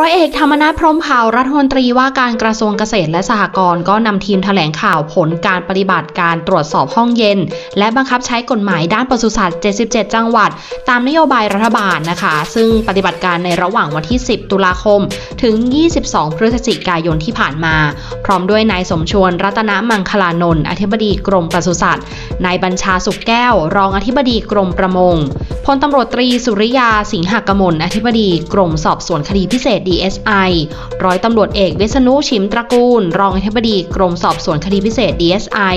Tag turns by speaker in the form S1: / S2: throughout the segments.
S1: ร้อยเอกธรรมนัฐพรมเผ่ารัฐมนตรีว่าการกระทรวงเกษตรและสหกรณ์ก็นำทีมแถลงข่าวผลการปฏิบัติการตรวจสอบห้องเย็น และบังคับใช้กฎหมายด้านปศุสัตว์ 77 จังหวัด ตามนโยบายรัฐบาลนะคะ ซึ่งปฏิบัติการในระหว่างวันที่ 10 ตุลาคม ถึง 22 พฤศจิกายนที่ผ่านมา พร้อมด้วยนายสมชวนรัตนมังคลานนท์อธิบดีกรมปศุสัตว์นายบัญชาสุขแก้ว รองอธิบดีกรมประมง พลตำรวจตรีสุริยาสิงหกมลอธิบดีกรมสอบสวนคดีพิเศษ DSI ร้อยตำรวจเอกวิษณุชิมตระกูล รองอธิบดีกรมสอบสวนคดีพิเศษ DSI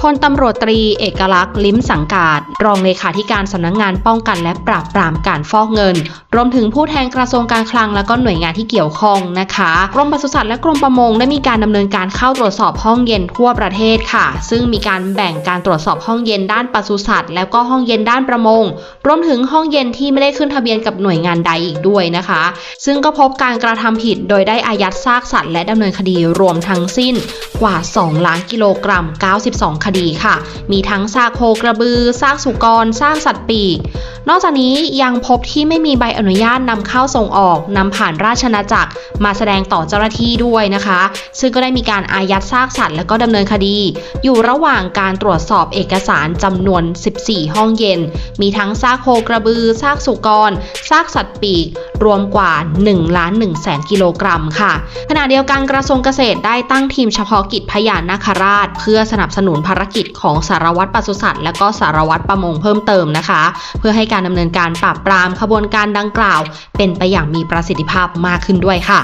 S1: พลตำรวจตรีเอกลักษณ์ลิ้มสังกาดรองเลขาธิการสำนักงานป้องกันและปราบปรามการฟอกเงิน รวมถึงผู้แทนกระทรวงการคลังและก็หน่วยงานที่เกี่ยวข้องนะคะกรมปศุสัตว์และกรมประมงได้มีการดำเนินการเข้าตรวจสอบห้องเย็นทั่วประเทศค่ะ ซึ่งมีการแบ่งการตรวจสอบห้องเย็นด้านปศุสัตว์แล้วก็ห้องเย็นด้านประมง รวมถึงห้องเย็นที่ไม่ได้ขึ้นทะเบียนกับหน่วยงานใดอีกด้วยนะคะ ซึ่งก็พบการกระทำผิดโดยได้อายัดซากสัตว์และดำเนินคดีรวมทั้งสิ้นกว่า 2 ล้านกิโลกรัม 92คดีค่ะ มีทั้งซากโคกระบือ ซากสุกร ซากสัตว์ปีก นอกจากนี้ยังพบที่ไม่มีใบอนุญาตนำเข้าส่งออกนำผ่านราชนาจักร มาแสดงต่อเจ้าหน้าที่ด้วยนะคะ ซึ่งก็ได้มีการอายัดซากสัตว์และก็ดำเนินคดี อยู่ระหว่างการตรวจสอบเอกสารจำนวน 14 ห้องเย็น มีทั้งซากโคกระบือซากสุกรซากสัตว์ปีก รวมกว่า1ล้าน1แสนกิโลกรัมค่ะ ขณะเดียวกันกระทรวงเกษตรได้ตั้งทีมเฉพาะกิจพยานนาคราช เพื่อสนับสนุนภารกิจของสารวัตรปศุสัตว์และก็สารวัตรประมงเพิ่มเติมนะคะ เพื่อให้การการดำเนินการปราบปรามขบวนการดังกล่าว เป็นไปอย่างมีประสิทธิภาพมากขึ้นด้วยค่ะ